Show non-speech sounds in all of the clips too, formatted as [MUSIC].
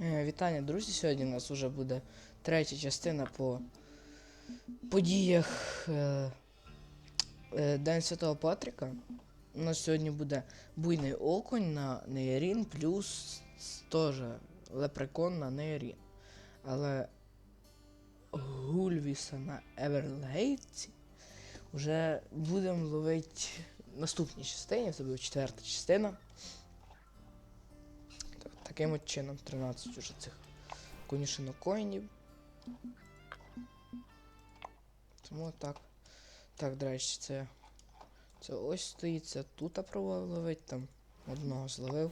Е, Вітання, друзі! Сьогодні у нас вже буде третя частина по подіях е, е, День Святого Патріка. У нас сьогодні буде буйний окунь на Нейрін плюс теж лепрекон на Нейрін. Але Гульвіса на Еверлейці вже будемо ловити наступній частині, це буде четверта частина. Так, таким от чином 13 уже цих конюшинокоїнів. Тому так. Так, до речі, це. Це ось стоїть, це тут пробував ловити, там одного зловив,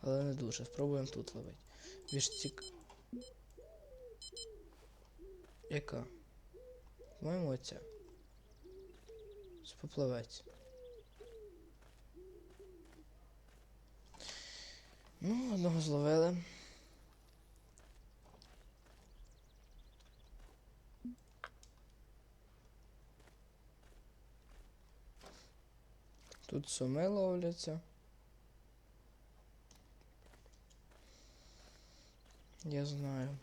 але не дуже. Спробуємо тут ловити. Більш цік... Яка? По-моєму, оця. Споплавець. Ну, одного зловили. Тут суми ловляться. Я знаю.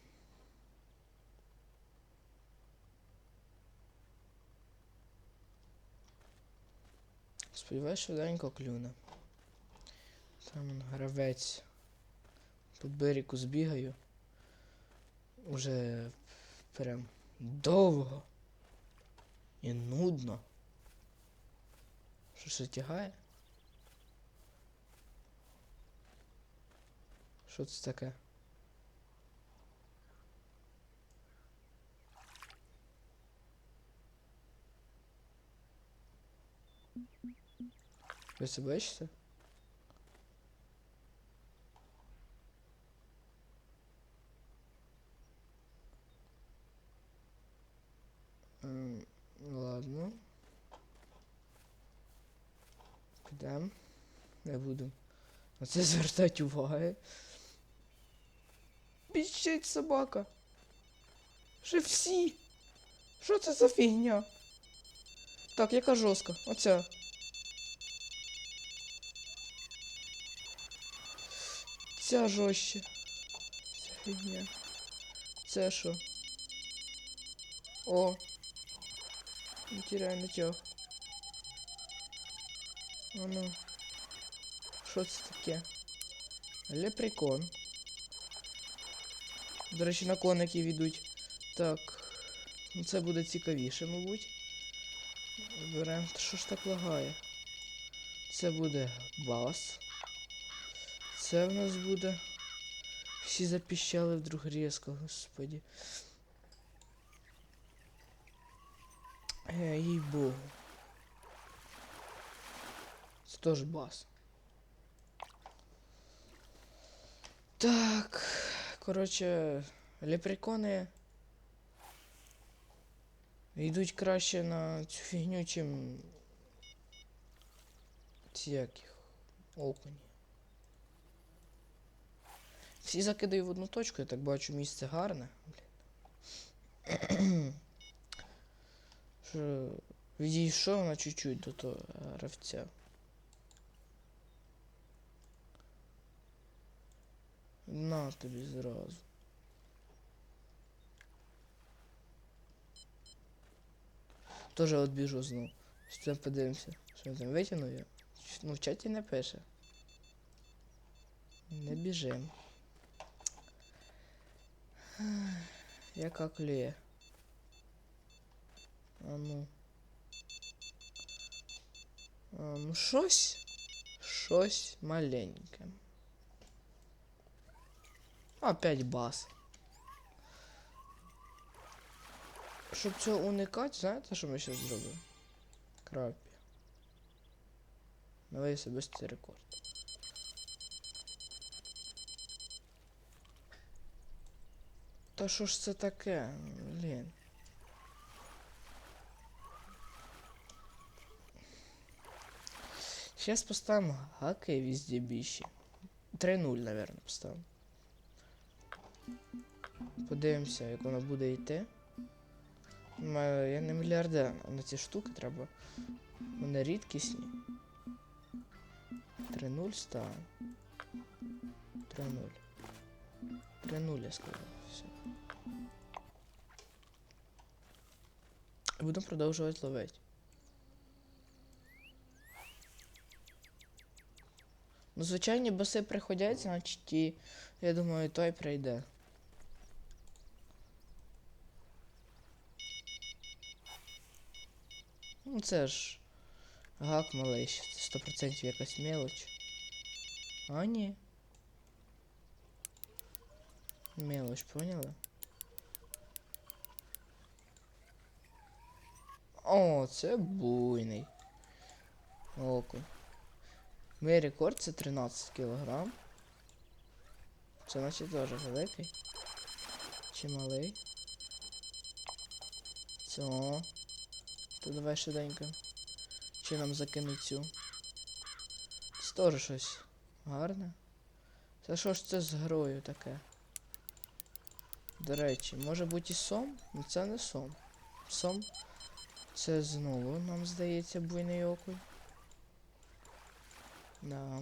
Сподіваюсь, швиденько клюне. Там он гравець. По берегу збігаю. Уже прям довго. І нудно. Що ще тягає? Що це таке? Ви це бачите? Ем, Ладно. Підемо. Не буду. На це [LAUGHS] звертати уваги. Піщить собака. Ще всі. Що це за фігня? Так, яка жорстка? Оця. Ця жорстче. Ця фігня. Це що? О. Не тіряй нічого. А ну. Що це таке? Лепрекон. До речі, на коники йдуть. Так. Ну це буде цікавіше, мабуть. Беремо. Що ж так лагає? Це буде бас. Це в нас буде. Всі запіщали вдруг різко, господі. Е, їй богу. Це теж бас. Так. Коротше, лепрекони йдуть краще на цю фігню, чим ці як їх окуні. Всі закидаю в одну точку, я так бачу місце гарне. Блін. Відійшов на чуть-чуть до того гравця. На тобі зразу. Тоже от біжу знов. Що там подивимося. Що він там витягнув я? Ну в чаті не пише. Не біжим. Яка клює? А ну. А, ну щось. Щось маленьке. Опять бас. Щоб цього уникати, знаєте, що ми зараз зробимо? Крапі. Новий особистий рекорд. Та що ж це таке? Блін. Сейчас поставим хаки везде більші. 3-0, наверное, поставимо. Подивимося, як воно буде йти. Я не мільярдер, на ці штуки треба. Вони рідкісні. 3-0 ставимо. 3-0. 3-0, я сказав. Все. Буду продовжувати ловити. Ну, звичайні боси приходять, значить і я думаю, той прийде. Ну, це ж гак малий, це 100% якась мелоч. А ні. Мелоч, поняли? О, це буйний. Окунь. Мій рекорд це 13 кілограм. Це значить теж великий. Чи малий? Це. То давай швиденько. Чи нам закинуть цю? Це теж щось гарне. Це що ж це з грою таке? До речі, може бути і сом? Ну це не сом. Сом. Це знову, нам здається, буйний окунь. Да.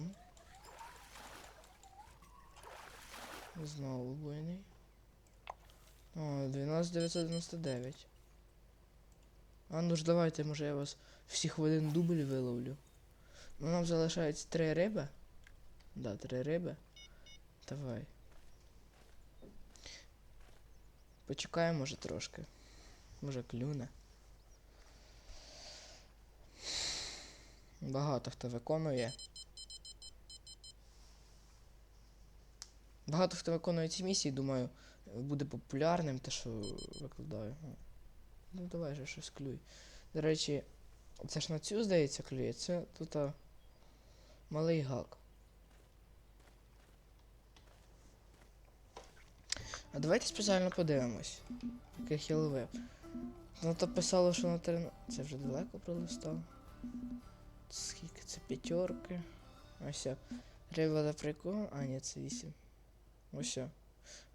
Знову буйний. О, 12999. А ну ж давайте, може я вас всіх в один дубль виловлю. Ну нам залишається три риби. Да, три риби. Давай. Почекаємо, може, трошки. Може клюне. Багато хто виконує. Багато хто виконує ці місії, думаю, буде популярним те, що викладаю. Ну, давай же щось клюй. До речі, це ж на цю, здається, клює. Це тут а, малий гак. А давайте спеціально подивимось, яких я ловив. Ну то писало, що на 13. Це вже далеко пролистав. Скільки це п'ятерки? Ось. Риба на прикол. А, ні, це 8. Ось.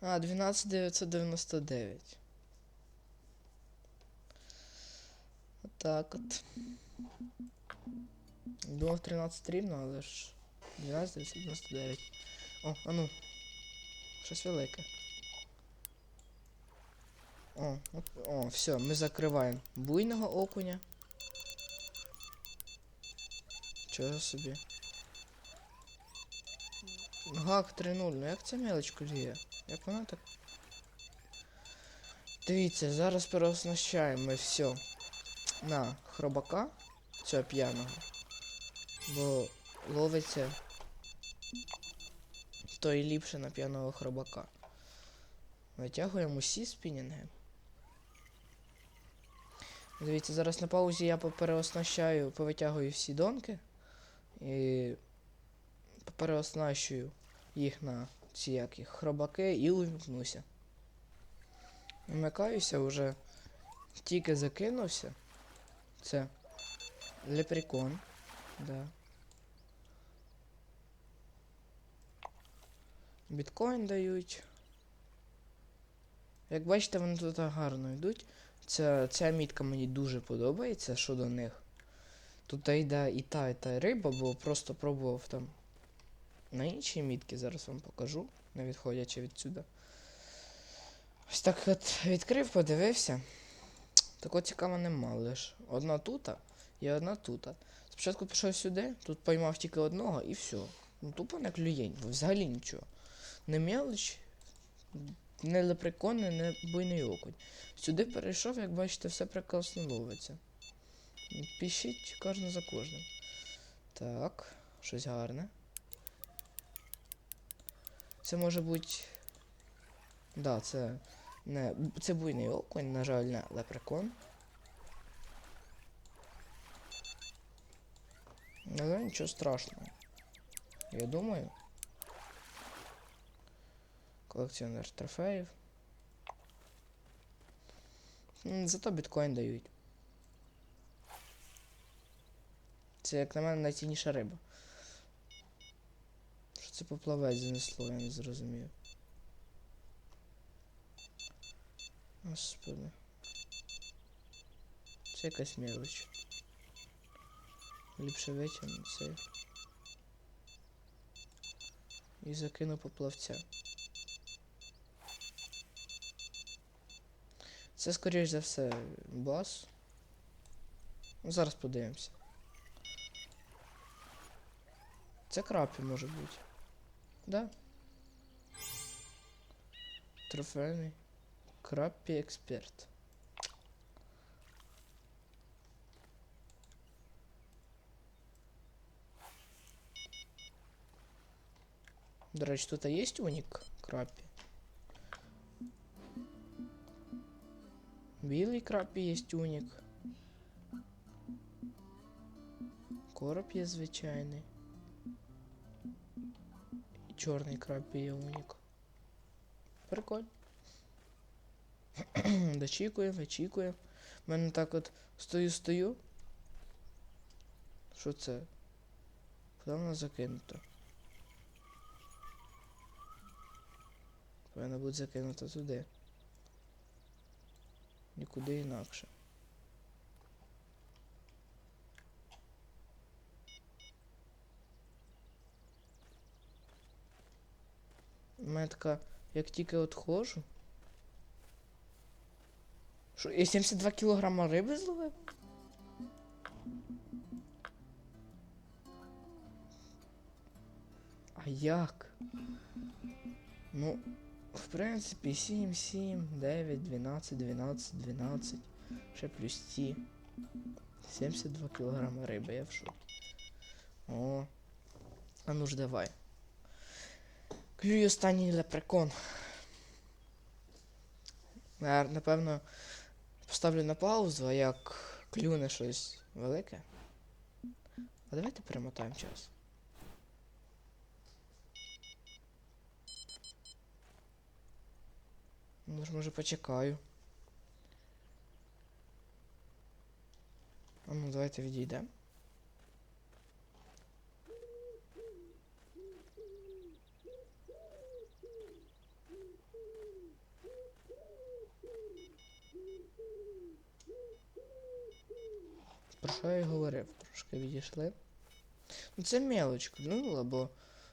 А, 12999. Отак от. Думав 13 рівно, але ж 12999. О, а ну. Щось велике. О, от, о, все, ми закриваємо буйного окуня. Чого собі? Гак 3-0, ну як ця мелоч клює? Як вона так. Дивіться, зараз переоснащаємо ми все на хробака цього п'яного. Бо ловиться то і ліпше на п'яного хробака. Витягуємо усі спінінги. Дивіться, зараз на паузі я попереоснащаю, повитягую всі донки і попереоснащую їх на ці як їх, хробаки і увімкнуся. Вмикаюся вже тільки закинувся. Це лепрекон. Да. Біткоін дають. Як бачите, вони тут гарно йдуть. Ця, ця мітка мені дуже подобається щодо них. Тут йде і та, і та риба, бо просто пробував там на іншій мітки, зараз вам покажу, не відходячи відсюди. Ось так от відкрив, подивився. Такого цікаво нема лиш. Одна тута і одна тута. Спочатку пішов сюди, тут поймав тільки одного і все. Ну тупо не клює, взагалі нічого. Не мелоч, не лепрекон, не буйний окунь. Сюди перейшов, як бачите, все прекрасно ловиться. Пишіть кожен за кожним. Так, щось гарне. Це може бути. Да, це. Це буйний окунь, на жаль, не лепрекон. Але нічого страшного. Я думаю. Колекціонер трофеїв. Зато біткоін дають. Це, як на мене, найцінніша риба. Що це поплавець занесло, я не зрозумів. Господи. Це якась мелоч. Ліпше витягну цей. І закину поплавця. Це, скоріш за все, бас. Зараз подивимося. Це крапі може бути. Да? Трофейний. Крапі експерт. До речі, тут є унік крапі? Білий крапі є унік. Короб є звичайний. І чорний крапі є унік. Прикольно. [CLEARS THROAT] Дочікуємо, вичікуємо. У мене так от стою, стою. Що це? Куди воно закинуто? Повинно бути закинуто туди. Нікуди інакше. У мене така, як тільки отходжу. Що, я 72 кілограма риби зловив? А як? Ну, в принципі, 7, 7, 9, 12, 12, 12. Ще плюс ті. 72 кілограма риби, я в шокі. О. А ну ж давай. Клюй останній лепрекон. Напевно, поставлю на паузу, а як клюне щось велике. А давайте перемотаємо час. Ну ж, може почекаю. А ну давайте відійдемо. Про що я й говорив? Трошки відійшли. Ну це мелоч клюнула, бо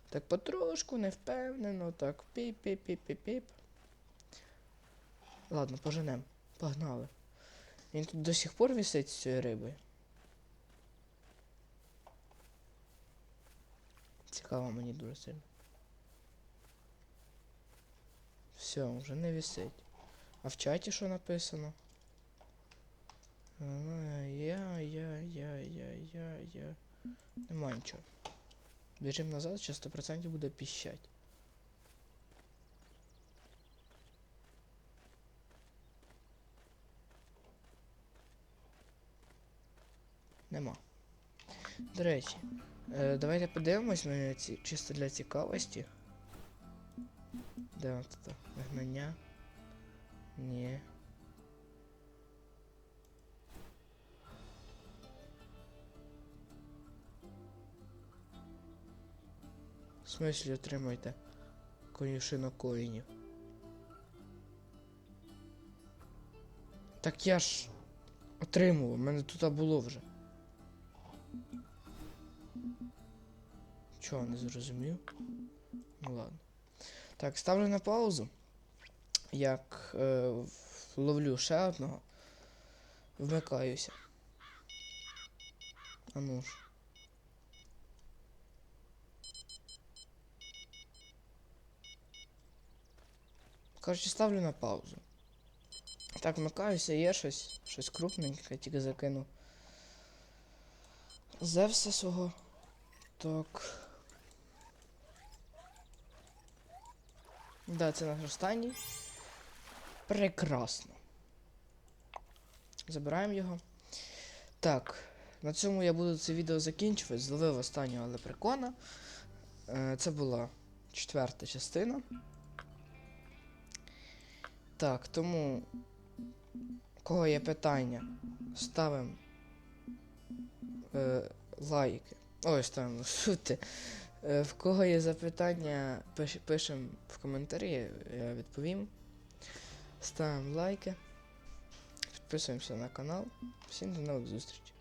так потрошку, невпевнено, так піп-піп-піп-піп-піп. Ладно, поженем. Погнали. Він тут до сих пор висить з цією рибою. Цікаво мені дуже сильно. Все, вже не висить. А в чаті що написано? Я, я, я, я, я, я. Нема нічого. Біжим назад, ще 100% буде піщать. Нема. До речі, е, давайте подивимось на ці чисто для цікавості. Де тут? Вигнання? Ні. Смислі отримайте конюшину коїнів. Так я ж отримував, мене тут було вже. Чого не зрозумів? Ну ладно. Так, ставлю на паузу. Як е, ловлю ще одного. Вмикаюся. А ну ж. Коротше, ставлю на паузу. Так, вмикаюся, є щось, щось крупненьке, тільки закинув. Зевса свого. Так. Да, це наш останній. Прекрасно. Забираємо його. Так, на цьому я буду це відео закінчувати. Зловив останнього лепрекона. Е, Це була четверта частина. Так, тому, кого є питання, ставимо е, лайки. Ой, ставимо [LAUGHS] шути. Е, в кого є запитання, пиш, пишемо в коментарі, я відповім. Ставимо лайки. Підписуємося на канал. Всім до нових зустрічей.